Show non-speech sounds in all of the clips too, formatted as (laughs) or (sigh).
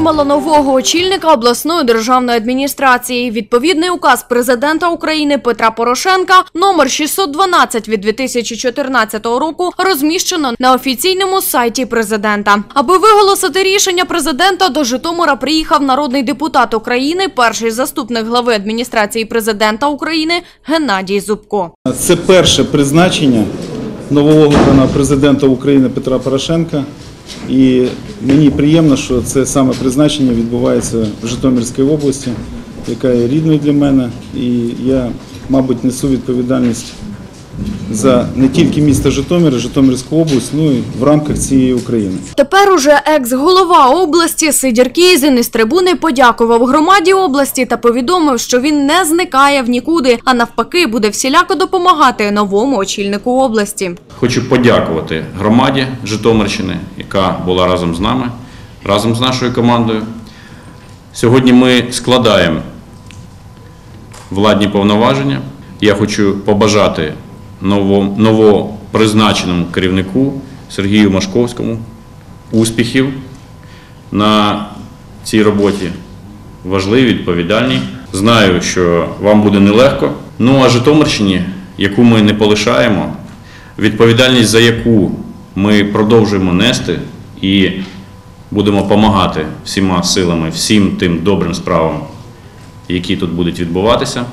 Отримала нового очільника обласної державної адміністрації. Відповідний указ президента України Петра Порошенка номер 612 від 2014 року розміщено на офіційному сайті президента. Аби виголосити рішення президента, до Житомира приїхав народний депутат України, перший заступник глави адміністрації президента України Геннадій Зубко. Це перше призначення нового президента України Петра Порошенка. І мені приємно, що це саме призначення відбувається в Житомирській області, яка є рідною для мене. І я, мабуть, несу відповідальність за не тільки місто Житомир, Житомирську область, ну і в рамках цієї України. Тепер уже екс-голова області Сидір Кізін із трибуни подякував громаді області та повідомив, що він не зникає в нікуди, а навпаки буде всіляко допомагати новому очільнику області. Хочу подякувати громаді Житомирщини, яка була разом з нами, разом з нашою командою. Сьогодні ми складаємо владні повноваження. Я хочу побажати новопризначеному керівнику Сергію Машковському успіхів на цій роботі. Важливі, відповідальні. Знаю, що вам буде нелегко. Ну а Житомирщині, яку ми не полишаємо, відповідальність за яку ми продовжуємо нести і будемо допомагати всіма силами, всім тим добрим справам, які тут будуть відбуватися.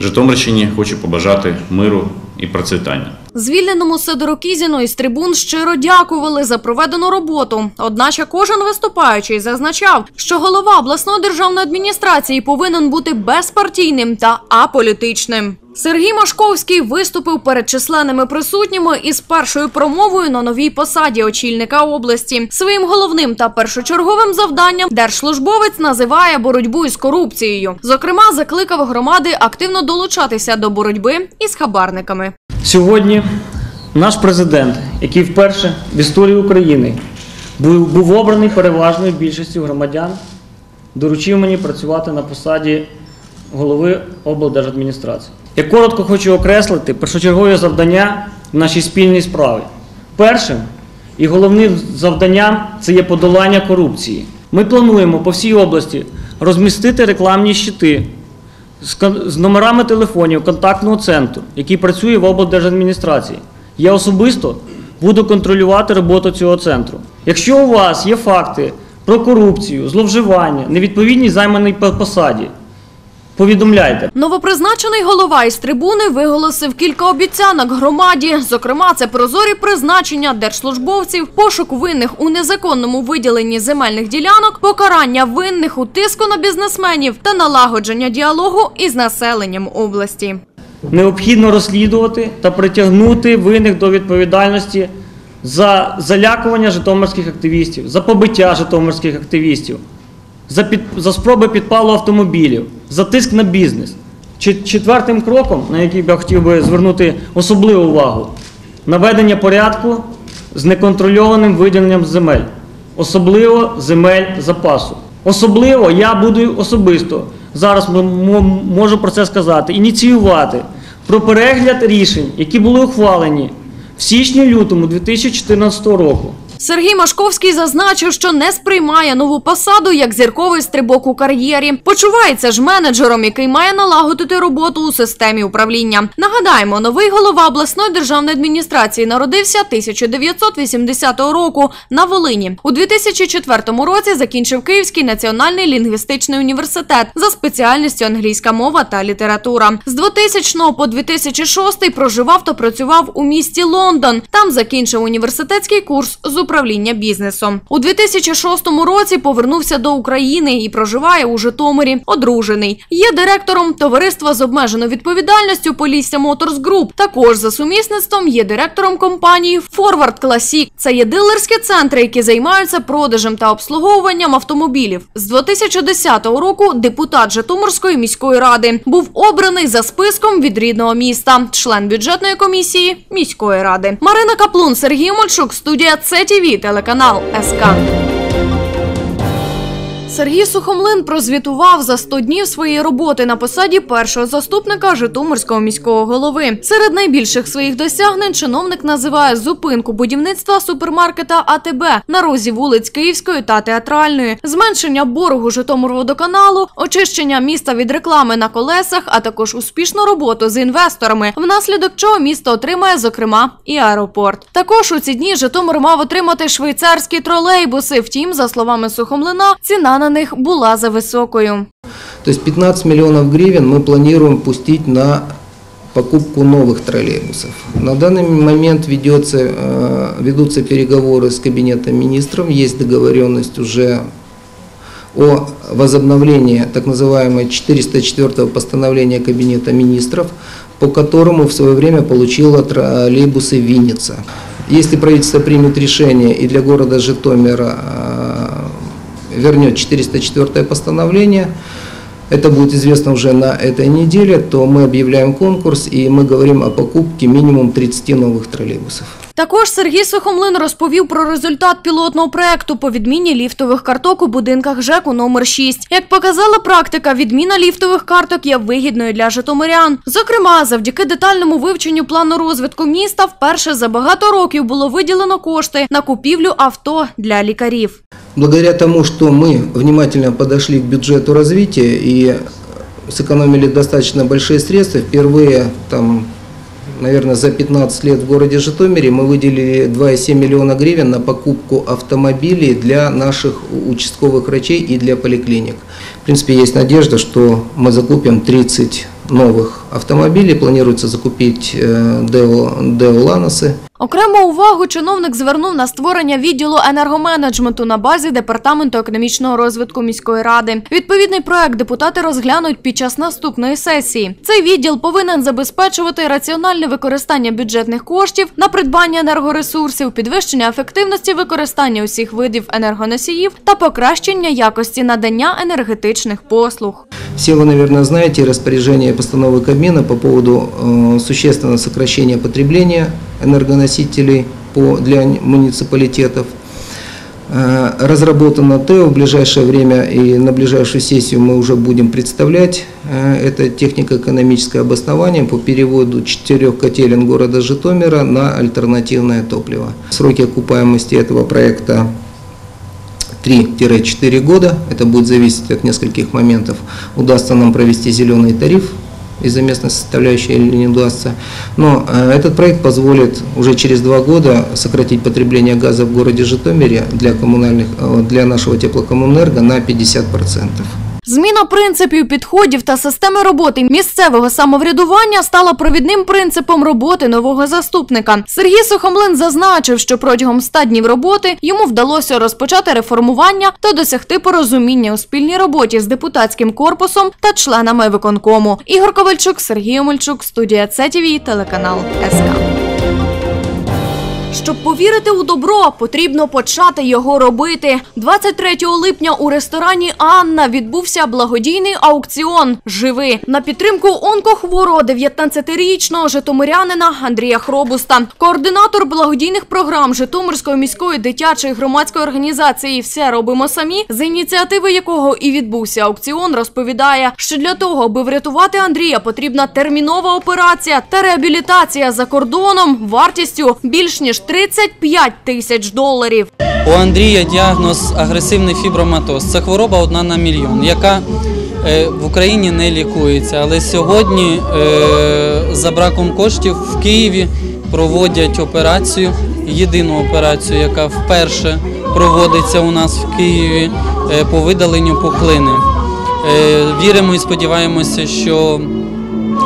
Житомирщині хочу побажати миру і процвітання. Звільненому Сидору Кізіну із трибун щиро дякували за проведену роботу. Одначе кожен виступаючий зазначав, що голова обласної державної адміністрації повинен бути безпартійним та аполітичним. Сергій Машковський виступив перед численними присутніми із першою промовою на новій посаді очільника області. Своїм головним та першочерговим завданням держслужбовець називає боротьбу із корупцією. Зокрема, закликав громади активно долучатися до боротьби із хабарниками. Сьогодні наш президент, який вперше в історії України був, був обраний переважною більшістю громадян, доручив мені працювати на посаді голови облдержадміністрації. Я коротко хочу окреслити першочергові завдання в нашій спільній справі. Першим і головним завданням це є подолання корупції. Ми плануємо по всій області розмістити рекламні щити з номерами телефонів контактного центру, який працює в облдержадміністрації. Я особисто буду контролювати роботу цього центру. Якщо у вас є факти про корупцію, зловживання, невідповідність займаній посаді, повідомляйте. Новопризначений голова із трибуни виголосив кілька обіцянок громаді. Зокрема, це прозорі призначення держслужбовців, пошук винних у незаконному виділенні земельних ділянок, покарання винних у тиску на бізнесменів та налагодження діалогу із населенням області. Необхідно розслідувати та притягнути винних до відповідальності за залякування житомирських активістів, за побиття житомирських активістів, за, під, за спроби підпалу автомобілів, за тиск на бізнес. Четвертим кроком, на який я хотів би звернути особливу увагу, наведення порядку з неконтрольованим виділенням земель, особливо земель запасу. Особливо я буду особисто зараз можу про це сказати, ініціювати про перегляд рішень, які були ухвалені в січні-лютому 2014 року. Сергій Машковський зазначив, що не сприймає нову посаду як зірковий стрибок у кар'єрі. Почувається ж менеджером, який має налагодити роботу у системі управління. Нагадаємо, новий голова обласної державної адміністрації народився 1980 року на Волині. У 2004 році закінчив Київський національний лінгвістичний університет за спеціальністю англійська мова та література. З 2000 по 2006 проживав та працював у місті Лондон. Там закінчив університетський курс з управління бізнесом. У 2006 році повернувся до України і проживає у Житомирі. Одружений. Є директором товариства з обмеженою відповідальністю Полісся Моторс Груп. Також за сумісництвом є директором компанії Forward Classic. Це є дилерські центри, які займаються продажем та обслуговуванням автомобілів. З 2010 року депутат Житомирської міської ради був обраний за списком від рідного міста, член бюджетної комісії міської ради. Марина Каплун, Сергій Мальчук, студія ЦТВ, телеканал СК. Сергій Сухомлин прозвітував за 100 днів своєї роботи на посаді першого заступника Житомирського міського голови. Серед найбільших своїх досягнень чиновник називає зупинку будівництва супермаркета АТБ на розі вулиць Київської та Театральної, зменшення боргу Житомирводоканалу, очищення міста від реклами на колесах, а також успішну роботу з інвесторами, внаслідок чого місто отримає, зокрема, і аеропорт. Також у ці дні Житомир мав отримати швейцарські тролейбуси. Втім, за словами Сухомлина, ціна на них була за високою. То есть 15 миллионов гривен мы планируем пустить на покупку новых троллейбусов. На данный момент ведется, э, ведутся переговоры с кабинетом министров, есть договоренность уже о возобновлении так называемого 404 постановления Кабинета министров, по которому в свое время получила троллейбусы Винница. Если правительство примет решение и для города Житомира э, вернет 404 постановление, это будет известно уже на этой неделе, то мы объявляем конкурс и мы говорим о покупке минимум 30 новых троллейбусов. Також Сергій Сухомлин розповів про результат пілотного проекту по відміні ліфтових карток у будинках ЖЕКу номер 6. Як показала практика, відміна ліфтових карток є вигідною для житомирян. Зокрема, завдяки детальному вивченню плану розвитку міста вперше за багато років було виділено кошти на купівлю авто для лікарів. Благодаря тому, что мы внимательно подошли к бюджету развития и сэкономили достаточно большие средства, впервые там, наверное, за 15 лет в городе Житомире мы выделили 2,7 миллиона гривен на покупку автомобилей для наших участковых врачей и для поликлиник. В принципе, есть надежда, что мы закупим 30 новых автомобилей. Планируется закупить э, Део, Део Ланосы. Окрему увагу чиновник звернув на створення відділу енергоменеджменту на базі департаменту економічного розвитку міської ради. Відповідний проект депутати розглянуть під час наступної сесії. Цей відділ повинен забезпечувати раціональне використання бюджетних коштів на придбання енергоресурсів, підвищення ефективності використання усіх видів енергоносіїв та покращення якості надання енергетичних послуг. Все вы, наверное, знаете распоряжение постановы Кабмина по поводу э, существенного сокращения потребления энергоносителей по, для муниципалитетов. Э, разработано ТЭО в ближайшее время и на ближайшую сессию мы уже будем представлять э, это технико-экономическое обоснование по переводу четырех котелен города Житомира на альтернативное топливо. Сроки окупаемости этого проекта 3-4 года. Это будет зависеть от нескольких моментов. Удастся нам провести зеленый тариф из-за местной составляющей удастся. Но э, этот проект позволит уже через два года сократить потребление газа в городе Житомире для, коммунальных, э, для нашего теплокоммунэнерго на 50%. Зміна принципів, підходів та системи роботи місцевого самоврядування стала провідним принципом роботи нового заступника. Сергій Сухомлин зазначив, що протягом 100 днів роботи йому вдалося розпочати реформування та досягти порозуміння у спільній роботі з депутатським корпусом та членами виконкому. Ігор Ковальчук, Сергій Омельчук, студія ЦТВ, телеканал СК. Щоб повірити у добро, потрібно почати його робити. 23 липня у ресторані Анна відбувся благодійний аукціон Живи на підтримку онкохворого 19-річного житомирянина Андрія Хробуста. Координатор благодійних програм Житомирської міської дитячої громадської організації Все робимо самі, з ініціативи якого і відбувся аукціон, розповідає, що для того, аби врятувати Андрія, потрібна термінова операція та реабілітація за кордоном вартістю більш ніж 35 тисяч доларів. У Андрія діагноз агресивний фіброматоз. Це хвороба одна на мільйон, яка е, в Україні не лікується. Але сьогодні е, за браком коштів в Києві проводять операцію, єдину операцію, яка вперше проводиться у нас в Києві е, по видаленню пухлини. Віримо і сподіваємося, що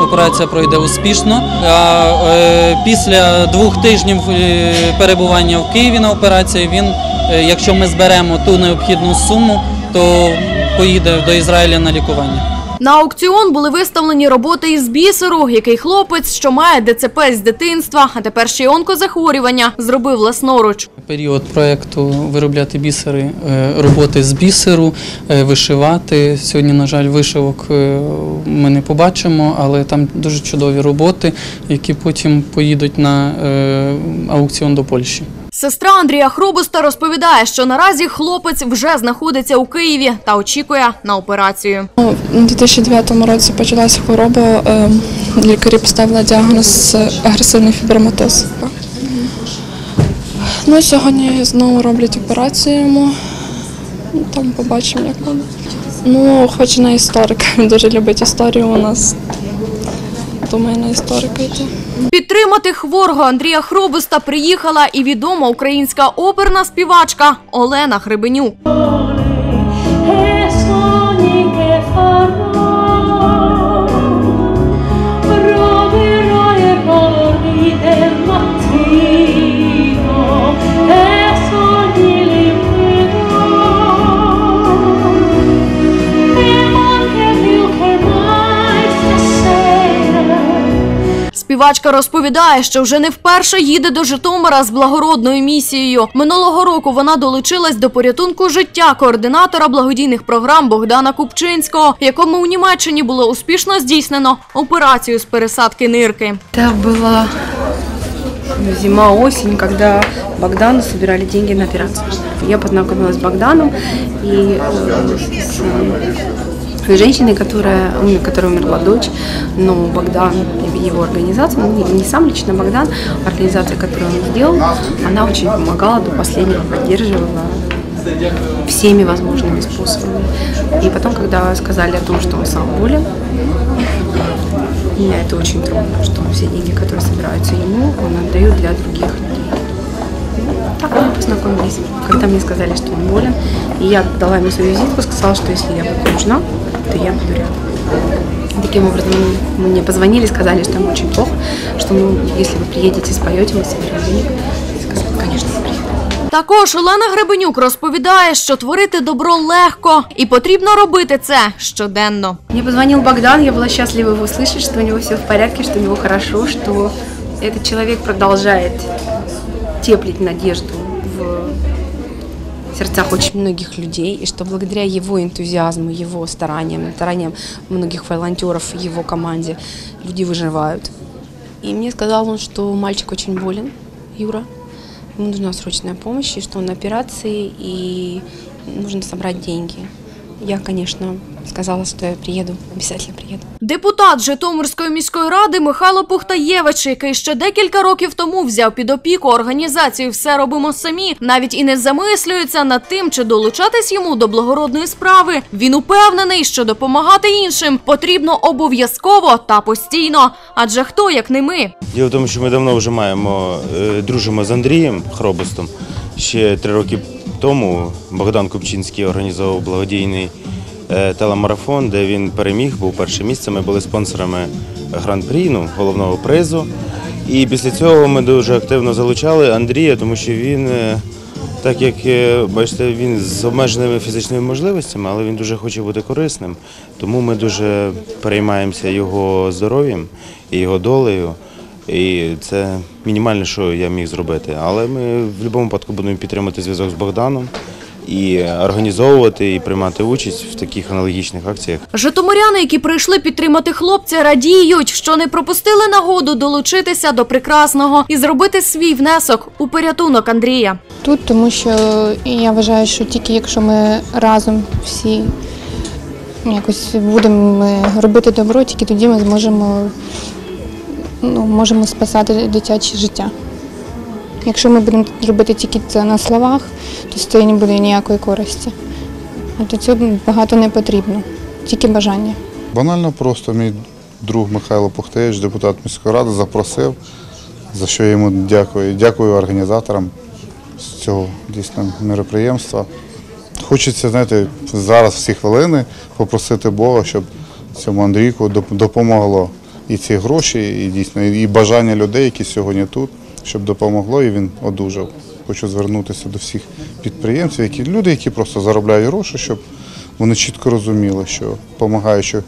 Операція пройде успішно. А е, після двох тижнів е, перебування в Києві на операції він, е, якщо ми зберемо ту необхідну суму, то поїде до Ізраїля на лікування. На аукціон були виставлені роботи із бісеру, який хлопець, що має ДЦП з дитинства, а тепер ще й онкозахворювання, зробив власноруч. Період проєкту виробляти бісери, е, роботи з бісеру, е, вишивати. Сьогодні, на жаль, вишивок е, ми не побачимо, але там дуже чудові роботи, які потім поїдуть на аукціон до Польщі. Сестра Андрія Хробуста розповідає, що наразі хлопець вже знаходиться у Києві та очікує на операцію. У 2009 році почалася хвороба. е, Лікарі поставили діагноз агресивний фіброматоз. Ну, сьогодні знову роблять операцію йому. Ну, Там побачимо, як воно. Ну, хоч на історика. Він дуже любить історію у нас. Думаю, мене історика йде. Підтримати хворого Андрія Хробуста приїхала і відома українська оперна співачка Олена Хребенюк. che Співачка розповідає, що вже не вперше їде до Житомира з благородною місією. Минулого року вона долучилась до порятунку життя координатора благодійних програм Богдана Купчинського, якому у Німеччині було успішно здійснено операцію з пересадки нирки. Это была зима-осень, когда Богдану собирали деньги на операцию. Я познакомилась с Богданом и э, с э, женщиной, которая, у которой умерла дочь, но Богдан, его организация, ну, не- сам лично Богдан, организация, которую он сделал, она очень помогала до последнего, поддерживала всеми возможными способами. И потом, когда сказали о том, что он сам болен, меня это очень трудно, что все деньги, которые собираются ему, он отдает для других людей. Ну, Так мы познакомились. Когда мне сказали, что он болен, и я дала ему свою визитку, сказала, что если я буду нужна, то я буду рядом. Таким образом, мне позвонили, сказали, что ему очень плохо, что ну, если вы приедете, споете, мы соберем денег. Я сказала, конечно, приеду. Також Олена Гребенюк розповідає, що творити добро легко і потрібно робити це щоденно. Мне позвонил Богдан, я была счастлива его слышать, что у него все в порядке, что у него хорошо, что этот человек продолжает теплить надежду в сердцах очень многих людей, и что благодаря его энтузиазму, его стараниям, стараниям многих волонтеров в его команде люди выживают. И мне сказал он, что мальчик очень болен, Юра, ему нужна срочная помощь, и что он на операции, и нужно собрать деньги. Я, конечно, сказала, что я приеду, обязательно приеду. Депутат Житомирської міської ради Михайло Пухтаєвич, який ще декілька років тому взяв під опіку організацію Все робимо самі, навіть і не замислюється над тим, чи долучатись йому до благородної справи. Він упевнений, що допомагати іншим потрібно обов'язково та постійно. Адже хто як не ми? Діло в тому, що ми давно вже маємо е, дружимо з Андрієм Хробостом. Ще три роки тому Богдан Купчинський організовував благодійний е, телемарафон, де він переміг, був перше місце. Ми були спонсорами гран-прі, ну, головного призу. І після цього ми дуже активно залучали Андрія, тому що він, е, так як е, бачите, він з обмеженими фізичними можливостями, але він дуже хоче бути корисним. Тому ми дуже переймаємося його здоров'ям і його долею. І це мінімальне, що я міг зробити. Але ми в будь-якому випадку будемо підтримувати зв'язок з Богданом і організовувати і приймати участь в таких аналогічних акціях. Житомиряни, які прийшли підтримати хлопця, радіють, що не пропустили нагоду долучитися до прекрасного і зробити свій внесок у порятунок Андрія. Тут, тому що я вважаю, що тільки якщо ми разом всі якось будемо робити добро, тільки тоді ми зможемо ну, можемо спасати дитяче життя. Якщо ми будемо робити тільки це на словах, то з цього не буде ніякої користі. А до цього багато не потрібно, тільки бажання. Банально просто мій друг Михайло Пухтевич, депутат міської ради, запросив, за що я йому дякую. Дякую організаторам з цього дійсно мероприємства. Хочеться, знаєте, зараз всі хвилини попросити Бога, щоб цьому Андрійку допомогло і ці гроші, і дійсно і бажання людей, які сьогодні тут, щоб допомогло, і він одужав. Хочу звернутися до всіх підприємців, які люди, які просто заробляють гроші, щоб вони чітко розуміли, що допомагаючи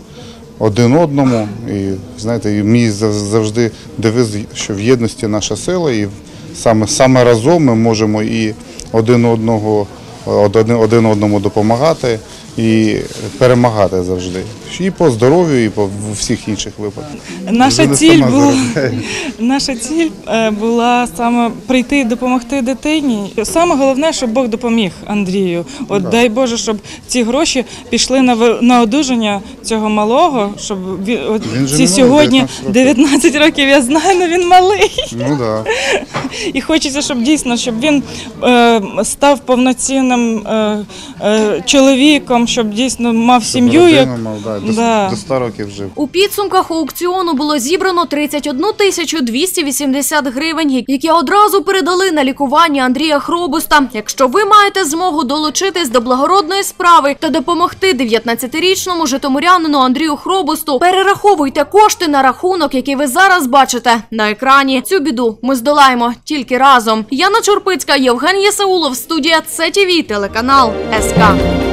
один одному, і знаєте, і мій завжди девиз, що в єдності наша сила, і саме, саме разом ми можемо і один одного один, один одному допомагати, і перемагати завжди. І по здоров'ю, і по всіх інших випадках. Наша ціль була наша ціль е, була саме прийти і допомогти дитині. Саме головне, щоб Бог допоміг Андрію. От дай Боже, щоб ці гроші пішли на на одужання цього малого, щоб він, от Він ці сьогодні 19 років. 19 років. Я знаю, але він малий. Ну да. (laughs) І хочеться, щоб дійсно, щоб він е, став повноцінним е, е, чоловіком, щоб дійсно мав сім'ю. Як... мав, да, до, Да. до 100 років жив. У підсумках аукціону було зібрано 31 тисячу 280 гривень, які одразу передали на лікування Андрія Хробуста. Якщо ви маєте змогу долучитись до благородної справи та допомогти 19-річному житомирянину Андрію Хробусту, перераховуйте кошти на рахунок, який ви зараз бачите на екрані. Цю біду ми здолаємо тільки разом. Яна Чорпицька, Євген Єсаулов, студія ЦТВ, телеканал СК.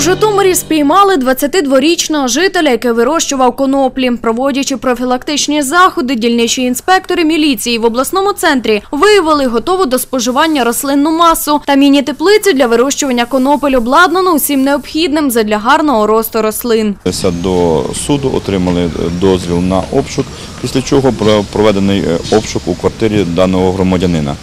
У Житомирі спіймали 22-річного жителя, який вирощував коноплі. Проводячи профілактичні заходи, дільничі інспектори міліції в обласному центрі виявили готову до споживання рослинну масу та міні-теплицю для вирощування конопель, обладнану усім необхідним задля гарного росту рослин. До суду, отримали дозвіл на обшук, після чого про- проведений е, обшук у квартирі даного громадянина.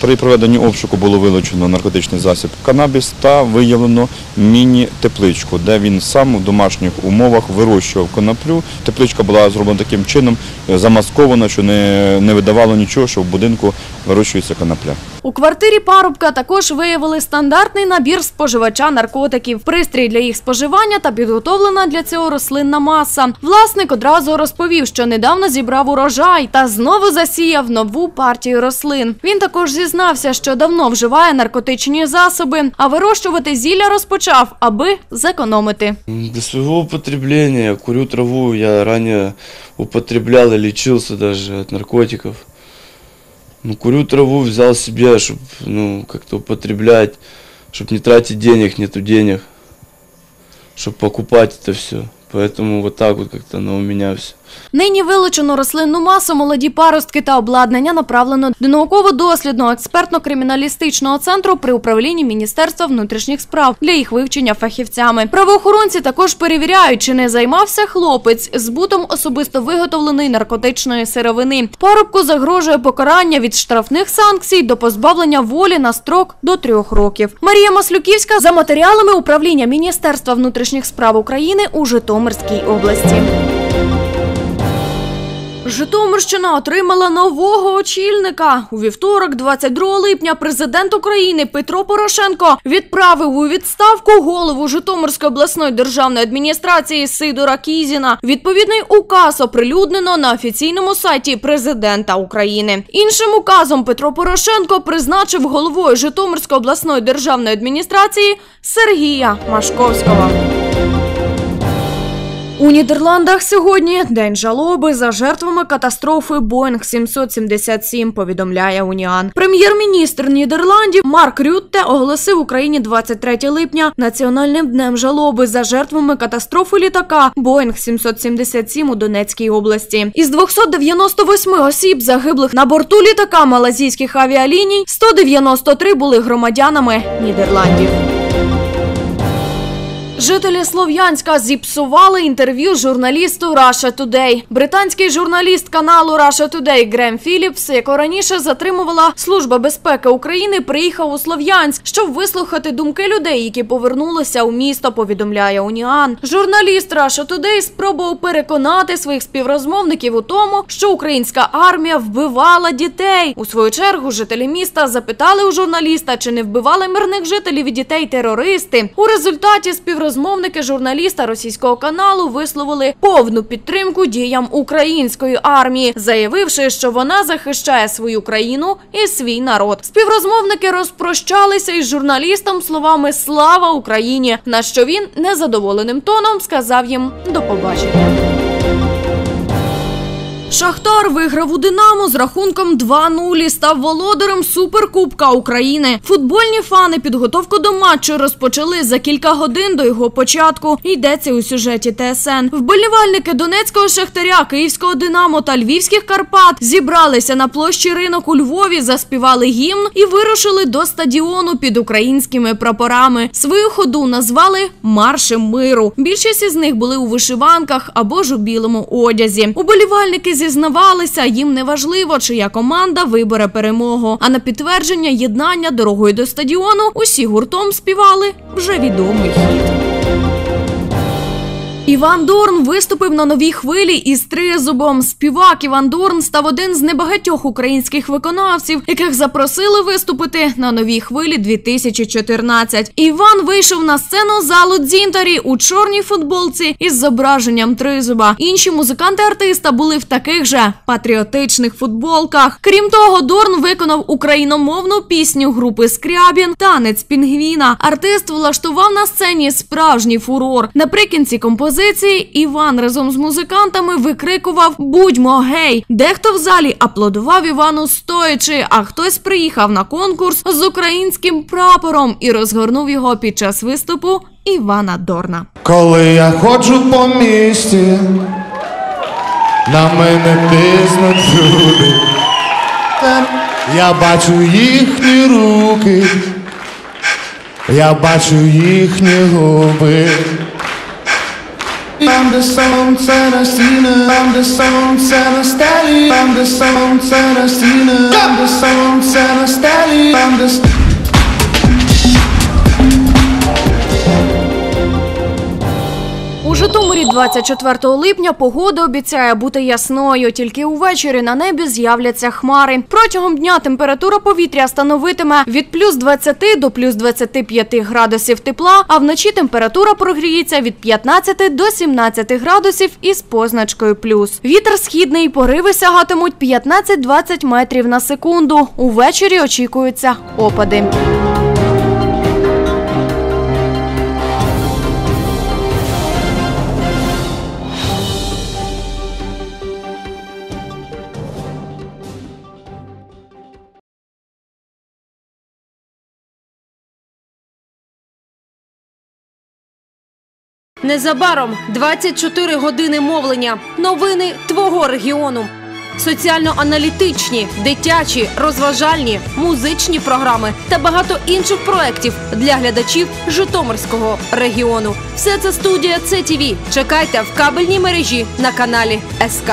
При проведенні обшуку було вилучено наркотичний засіб канабіс та виявлено міні-тепличку, де він сам в домашніх умовах вирощував коноплю. Тепличка була зроблена таким чином, замаскована, що не, не видавало нічого, що в будинку вирощується конопля. У квартирі парубка також виявили стандартний набір споживача наркотиків, пристрій для їх споживання та підготовлена для цього рослинна маса. Власник одразу розповів, що недавно зібрав урожай та знову засіяв нову партію рослин. Він також зізнався, що давно вживає наркотичні засоби, а вирощувати зілля розпочав, аби зекономити. Для своего употребления я курю траву, я ранее употреблял и лечился даже от наркотиков. Ну, курю траву, взял себе, чтобы ну, как-то употреблять, чтобы не тратить денег, нету денег, чтобы покупать это все. Поэтому вот так вот как-то оно у меня все. Нині вилучену рослинну масу, молоді паростки та обладнання направлено до науково-дослідного експертно-криміналістичного центру при управлінні Міністерства внутрішніх справ для їх вивчення фахівцями. Правоохоронці також перевіряють, чи не займався хлопець збутом особисто виготовленої наркотичної сировини. Парубку загрожує покарання від штрафних санкцій до позбавлення волі на строк до трьох років. Марія Маслюківська за матеріалами управління Міністерства внутрішніх справ України у Житомирській області. Житомирщина отримала нового очільника. У вівторок, 22 липня, президент України Петро Порошенко відправив у відставку голову Житомирської обласної державної адміністрації Сидора Кізіна. Відповідний указ оприлюднено на офіційному сайті президента України. Іншим указом Петро Порошенко призначив головою Житомирської обласної державної адміністрації Сергія Машковського. У Нідерландах сьогодні день жалоби за жертвами катастрофи Боїнг 777, повідомляє Уніан. Прем'єр-міністр Нідерландів Марк Рютте оголосив Україні 23 липня національним днем жалоби за жертвами катастрофи літака Боїнг 777 у Донецькій області. Із 298 осіб, загиблих на борту літака малазійських авіаліній, 193 були громадянами Нідерландів. Жителі Слов'янська зіпсували інтерв'ю журналісту Russia Today. Британський журналіст каналу Russia Today Грем Філіпс, якого раніше затримувала Служба безпеки України, приїхав у Слов'янськ, щоб вислухати думки людей, які повернулися у місто. Повідомляє Уніан. Журналіст Russia Today спробував переконати своїх співрозмовників у тому, що українська армія вбивала дітей. У свою чергу жителі міста запитали у журналіста, чи не вбивали мирних жителів і дітей терористи. У результаті співрозмовники журналіста російського каналу висловили повну підтримку діям української армії, заявивши, що вона захищає свою країну і свій народ. Співрозмовники розпрощалися із журналістом словами Слава Україні! На що він незадоволеним тоном сказав їм до побачення. Шахтар виграв у Динамо з рахунком 2-0 і став володарем Суперкубка України. Футбольні фани підготовку до матчу розпочали за кілька годин до його початку. Йдеться у сюжеті ТСН. Вболівальники Донецького Шахтаря, Київського Динамо та Львівських Карпат зібралися на площі ринок у Львові, заспівали гімн і вирушили до стадіону під українськими прапорами. Свою ходу назвали маршем миру. Більшість із них були у вишиванках або ж у білому одязі. Уболівальники зізнавалися, їм не важливо, чия команда вибере перемогу. А на підтвердження єднання дорогою до стадіону усі гуртом співали вже відомий хіт. Іван Дорн виступив на новій хвилі із тризубом. Співак Іван Дорн став один з небагатьох українських виконавців, яких запросили виступити на новій хвилі 2014. Іван вийшов на сцену залу Дзінтарі у чорній футболці із зображенням тризуба. Інші музиканти артиста були в таких же патріотичних футболках. Крім того, Дорн виконав україномовну пісню групи Скрябін Танець Пінгвіна. Артист влаштував на сцені справжній фурор. Наприкінці композиції Іван разом з музикантами викрикував Будьмо гей! Дехто в залі аплодував Івану стоячи, а хтось приїхав на конкурс з українським прапором і розгорнув його під час виступу Івана Дорна. Коли я ходжу по місті, на мене тиснуть люди. Я бачу їхні руки, я бачу їхні губи. Там, де сонце на стіни, там, де сонце на стелі, там, де сонце на стіни, там, де сонце Житомирі 24 липня погода обіцяє бути ясною, тільки увечері на небі з'являться хмари. Протягом дня температура повітря становитиме від плюс 20 до плюс 25 градусів тепла, а вночі температура прогріється від 15 до 17 градусів із позначкою плюс. Вітер східний, пориви сягатимуть 15-20 метрів на секунду. Увечері очікуються опади. Незабаром 24 години мовлення. Новини твого регіону. Соціально-аналітичні, дитячі, розважальні, музичні програми та багато інших проєктів для глядачів Житомирського регіону. Все це студія ЦТВ. Чекайте в кабельній мережі на каналі СК.